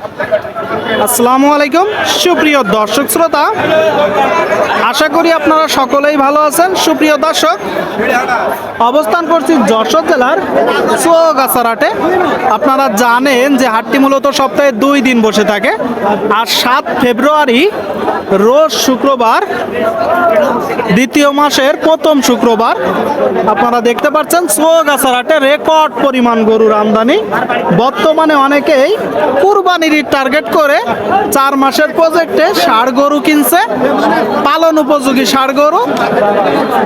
Gracias. আসসালামু আলাইকুম। সুপ্রিয় দর্শক শ্রোতা, আশা করি আপনারা সকলেই ভালো আছেন। সুপ্রিয় দর্শক, অবস্থান করছি যশোর জেলার চুয়াগাছার হাটে আপনারা জানেন যে হাটটি মূলত সপ্তাহে দুই দিন বসে থাকে আর সাত ফেব্রুয়ারি রোজ শুক্রবার, দ্বিতীয় মাসের প্রথম শুক্রবার। আপনারা দেখতে পাচ্ছেন চুয়াগাছার হাটে রেকর্ড পরিমাণ গরুর আমদানি। বর্তমানে অনেকেই কুরবানির টার্গেট করে চার মাসের প্রজেক্টে ষাড় গরু কিনছে। পালন উপযোগী ষাড় গরু।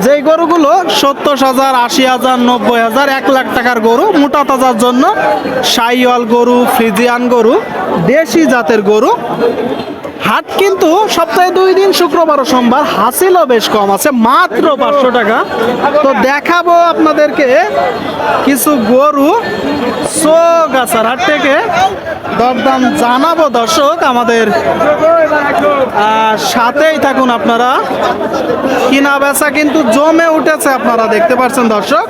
যেই গরুগুলো সত্তর হাজার, আশি হাজার, নব্বই হাজার, এক লাখ টাকার গরু, মোটা তাজার জন্য সাইওয়াল গরু, ফ্রিজিয়ান গরু, দেশি জাতের গরু। হাট কিন্তু সপ্তাহে দুই দিন শুক্রবার ও সোমবার হাসিলও বেশ কম আছে মাত্র পাঁচশো টাকা। তো দেখাবো আপনাদেরকে কিছু গরু সোগাছার হাট থেকে দরদাম জানাব দর্শক আমাদের। সাথেই থাকুন আপনারা। কিনা বেচা কিন্তু জমে উঠেছে আপনারা দেখতে পাচ্ছেন দর্শক।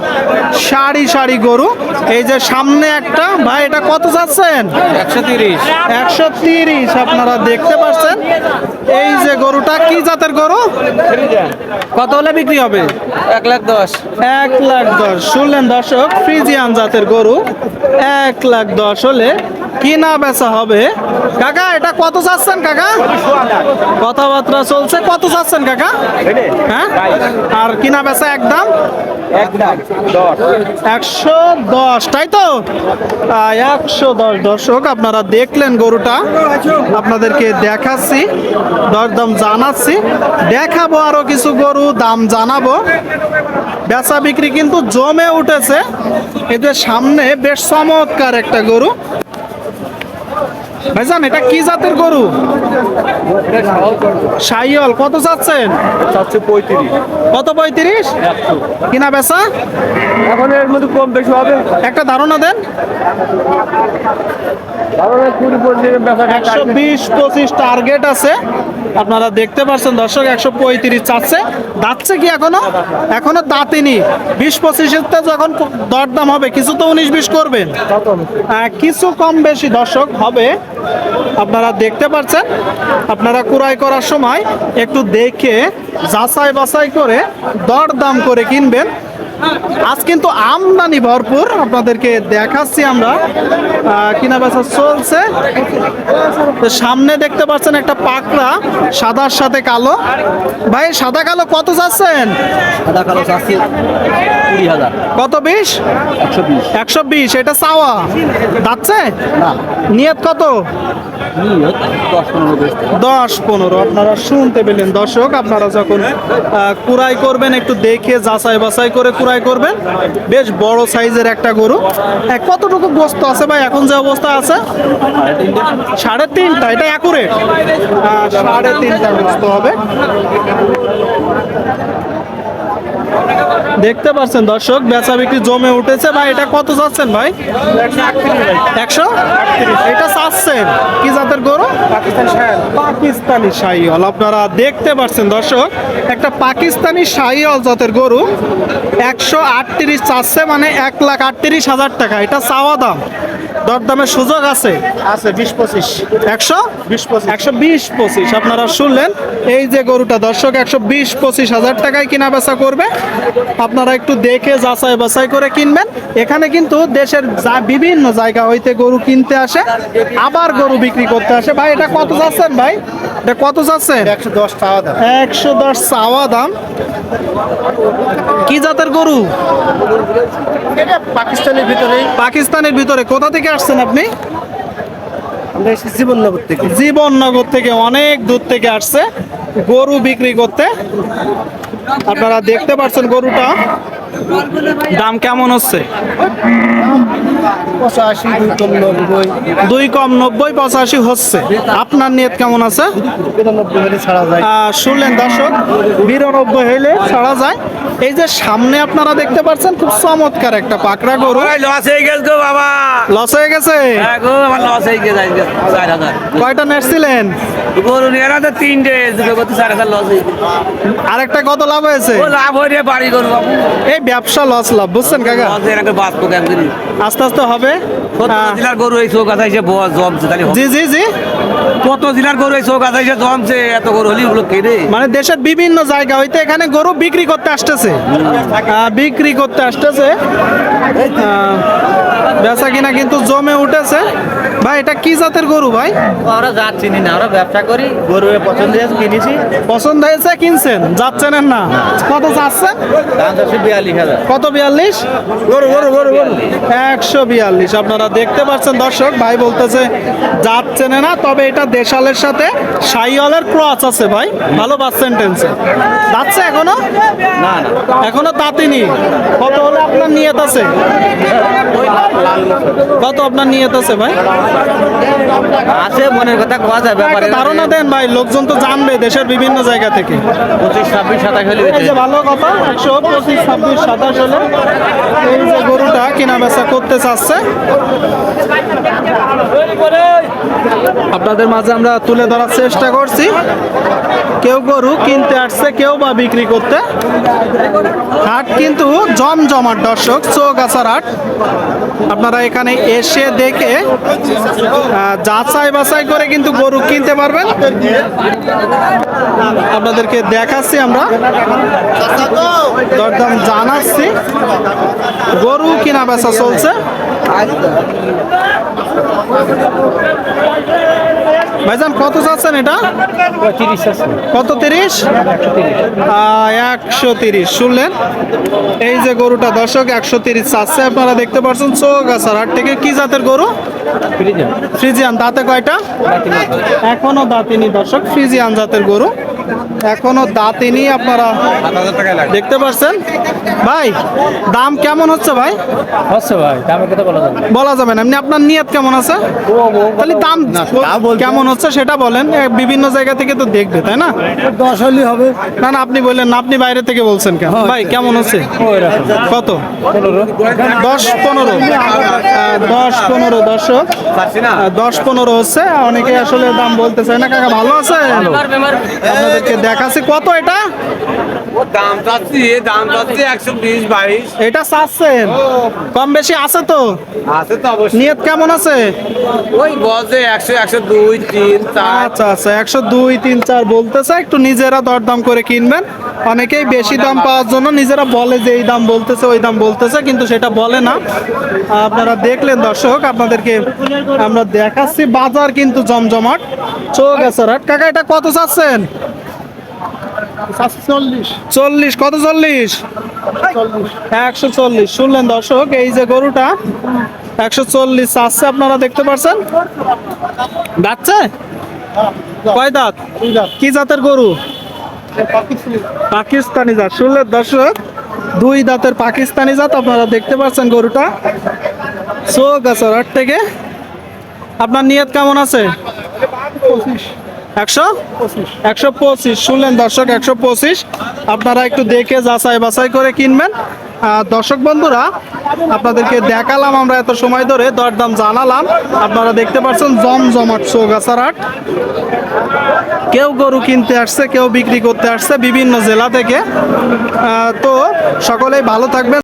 সারি সারি গরু। এই যে সামনে একটা ভাই এটা কত যাচ্ছেন একশো তিরিশ। একশো তিরিশ আপনারা দেখতে পাচ্ছেন। এই যে গরুটা কি জাতের গরু? কত হলে বিক্রি হবে? এক লাখ দশ। এক লাখ দশ। শুনলেন দর্শক ফ্রিজিয়ান জাতের গরু এক লাখ দশ হলে কিনা বেচা হবে। কাকা, এটা কত চাচ্ছেন কাকা? কথাবার্তা চলছে, কত চাচ্ছেন কাকা? হ্যাঁ? আর কিনা বেচা একদম একশো দশ, তাই তো? একশো দশ দর্শক, আপনারা দেখলেন গরুটা। আপনাদেরকে দেখাচ্ছি, দরদাম জানাচ্ছি। দেখাবো আরও কিছু গরু, দাম জানাব। বেচা বিক্রি কিন্তু জমে উঠেছে। এদের সামনে বেশ চমৎকার একটা গরু। ভাইজান এটা কি জাতের গরু? সাইয়ল কত চাচ্ছেন? চাচ্ছে পঁয়ত্রিশ। কত পঁয়ত্রিশ? কিনা বেচা? মধ্যে কম বেশি হবে। একটা ধারণা দেন। একশো বিশ পঁচিশ টার্গেট আছে। আপনারা দেখতে পাচ্ছেন দর্শক একশো পঁয়ত্রিশ চাচ্ছে। দাঁতছে কি এখনও? এখনও দাঁতিনি। বিশ পঁচিশেতে যখন দরদাম হবে কিছু তো উনিশ বিশ করবেন। কিছু কম বেশি দর্শক হবে। আপনারা দেখতে পাচ্ছেন আপনারা কুড়াই করার সময় একটু দেখে যাচাই বাছাই করে দরদাম করে কিনবেন। আজ কিন্তু আমদানি ভরপুর আপনাদেরকে দেখাচ্ছি আমরা। কিনা বেচা চলছে। তো সামনে দেখতে পাচ্ছেন একটা পাকড়া সাদার সাথে কালো। ভাই সাদা কালো কত চাচ্ছেন সাদা কালো কুড়ি হাজার। কত বিশ? একশো বিশ। একশো বিশ এটা চাওয়া। যাচ্ছে? নিয়ত কত? দশ পনেরো। আপনারা শুনতে পেলেন দর্শক, আপনারা যখন কুড়াই করবেন, একটু দেখে যাচাই বাছাই করে কুড়াই করবেন। বেশ বড় সাইজের একটা গরু। কতটুকু গোস্ত আছে ভাই? এখন যে অবস্থা আছে? সাড়ে তিনটা, এটা অ্যাকুরেট সাড়ে তিনটা গোস্ত হবে। দেখতে পাচ্ছেন দর্শক বেচা বিক্রি জমে উঠেছে। ভাই এটা কত চাচ্ছেন ভাই? একশো? এটা চাচ্ছেন। কি জাতের গরু? পাকিস্তানি শাহিওল আপনারা দেখতে পাচ্ছেন দর্শক একটা পাকিস্তানি শাহিওল জাতের গরু। একশো আটত্রিশ চাচ্ছে মানে এক লাখ আটত্রিশ হাজার টাকা। এটা চাওয়া দাম। দরদামের সুযোগ আছে? আছে বিশ পঁচিশ। একশো? বিশ পঁচিশ। একশো বিশ পঁচিশ। আপনারা শুনলেন এই যে গরুটা দর্শক একশো বিশ পঁচিশ হাজার টাকায় কিনা বেচা করবে। আপনারা একটু দেখে যাচাই বাছাই করে কিনবেন। এখানে কিন্তু দেশের যা বিভিন্ন জায়গা হইতে গরু কিনতে আসে আবার গরু বিক্রি করতে আসে। ভাই এটা কত যাচ্ছেন ভাই? এটা কত যাচ্ছেন একশো দশ টাকা দাম। একশো দশ চাওয়া দাম। কি জাতের গরু? পাকিস্তানের ভিতরে। পাকিস্তানের ভিতরে। কোথা থেকে আসছেন আপনি? জীবননগর থেকে। জীবননগর থেকে অনেক দূর থেকে আসছে। গরু বিক্রি করতে। আপনারা দেখতে পাচ্ছেন গরুটা। দাম কেমন হচ্ছে? দুই কম নব্বই। দুই কম নব্বই পঁচাশি হচ্ছে। আপনার নিয়ত কেমন আছে? বিরানব্বই হলে ছাড়া যায়। আহ, শুনলেন দর্শক বিরানব্বই হইলে ছাড়া যায়। এই যে সামনে আপনারা দেখতে পাচ্ছেন খুব চমৎকার একটা পাকড়া গরু। লস হয়ে গেছে গো বাবা। লস হয়ে গেছে? হ্যাঁ হয়ে কয়টা নেটছিলেন গরু নিয়ে না তো তিনটে দুটো করতে চার হাজার লস গেছে। আরেকটা কত লাভ হয়েছে? ও লাভ হয়ে বাড়ি এই ব্যবসা লস লাভ বুঝছেন কাকা? বাঁচবো কেমন আস্তে আস্তে হবে? হ্যাঁ। জেলার গরু এই চৌক আছে বস জমছে তাহলে জি জি জি। কত জেলার গরু এই চৌক আছে জমছে এত গরু হলি ওগুলো মানে দেশের বিভিন্ন জায়গা হইতে এখানে গরু বিক্রি করতে আসতেছে। বিক্রি করতে আসতেছে। বেচা কিনা কিন্তু জমে উঠেছে। ভাই এটা কি জাতের গরু ভাই? আমরা জাত চিনি না আমরা ব্যবসা করি গরু পছন্দ হয়েছে কিনেছি। পছন্দ হয়েছে কিনছেন? যাচ্ছেন না। কত যাচ্ছেন কত বিয়াল্লিশ? গরু গরু গরু গরু। একশো বিয়াল্লিশ। আপনারা দেখতে পাচ্ছেন দর্শক ভাই বলতেছে যাচ্ছে না তবে এটা দেশালের সাথে সাইওয়ালের ক্রস আছে ভাই। ভালো পার্সেন্টেন্সে যাচ্ছে এখনও? না না। এখনও তাতিনি কত হলে আপনার নিয়ত আছে? কত আপনার নিয়ত আছে ভাই? আছে মনের কথা কোয়া যায় ব্যাপারে ধারণা দেন ভাই লোকজন তো জানবে দেশের বিভিন্ন জায়গা থেকে। পঁচিশ ছাব্বিশ সাতাশ হলে এই যে ভালো কথা একশো পঁচিশ ছাব্বিশ সাতাশ হলে। এই যে গরুটা কেনা বেচা করতে চাচ্ছে। আপনাদের মাঝে আমরা তুলে ধরার চেষ্টা করছি। কেউ গরু কিনতে আসছে, কেউ বা বিক্রি করতে। হাট কিন্তু জমজমাট, দর্শক, চৌগাছার হাট। আপনারা এখানে এসে দেখে যাচাই বাছাই করে কিন্তু গরু কিনতে পারবেন। আপনাদেরকে দেখাচ্ছি আমরা। দরদাম জানাচ্ছি। গরু কিনা বেচা চলছে। ভাইজান কত চাচ্ছেন এটা? কত তিরিশ? একশো তিরিশ। শুনলেন? এই যে গরুটা দর্শক একশো তিরিশ চাচ্ছে। আপনারা দেখতে পাচ্ছেন চৌগাছার হাট থেকে কি জাতের গরু? ফ্রিজিয়ান। দাঁতে কয়টা? এখনও দাঁতিনি দর্শক। ফ্রিজিয়ান জাতের গরু। এখনও দাঁতিনি আপনারা। দেখতে পাচ্ছেন ভাই দাম কেমন হচ্ছে ভাই? হচ্ছে ভাই দামের কথা বলা যাবে বলা যাবে না। এমনি আপনার নিয়ত কেমন আছে? তাহলে দাম কেমন হচ্ছে সেটা বলেন। বিভিন্ন জায়গা থেকে তো দেখবে তাই না? দশ হলে হবে। না না আপনি বললেন না আপনি বাইরে থেকে বলছেন কেন? ভাই কেমন হচ্ছে? কত? দশ পনেরো। দশ পনেরো দর্শক। দশ পনেরো হচ্ছে। অনেকে আসলে দাম বলতে চায় না কাকা ভালো আছে? আপনাদেরকে দেখাচ্ছি। কত এটা? দাম চাচ্ছি দাম চাচ্ছি একশো বিশ বাইশ। এটা চাচ্ছেন? কম বেশি আছে তো? আছে তো অবশ্যই। নিয়ত কেমন আছে? ওই একশো একশো দুই তিন চার। আচ্ছা আচ্ছা একশো দুই তিন চার বলতেছে একটু নিজেরা দরদাম করে কিনবেন। অনেকেই বেশি দাম পাওয়ার জন্য নিজেরা বলে যে এই দাম বলতেছে ওই দাম বলতেছে কিন্তু সেটা বলে না। আপনারা দেখলেন দর্শক আপনাদেরকে আমরা দেখাচ্ছি। বাজার কিন্তু জমজমাট চোখ আছে রাট। কাকা এটা কত চাচ্ছেন? চল্লিশ কত চল্লিশ? একশো চল্লিশ শুনলেন দর্শক এই যে গরুটা একশো চল্লিশ চাচ্ছে আপনারা দেখতে পাচ্ছেন যাচ্ছে? কয় দাঁত? কি জাতের গরু? পাকিস্তানি জাত। শুনলেন দর্শক দুই দাঁতের পাকিস্তানি জাত আপনারা দেখতে পাচ্ছেন গরুটা। চোখ আছে থেকে। আপনার নিয়ত কেমন আছে? একশো? একশো পঁচিশ। শুনলেন দর্শক, একশো পঁচিশ। আপনারা একটু দেখে যাচাই বাছাই করে কিনবেন। দর্শক বন্ধুরা, আপনাদেরকে দেখালাম আমরা এত সময় ধরে, দরদাম জানালাম। আপনারা দেখতে পাচ্ছেন জমজমাট চৌগাছার হাট। কেউ গরু কিনতে আসছে, কেউ বিক্রি করতে আসছে বিভিন্ন জেলা থেকে। তো সকলেই ভালো থাকবেন।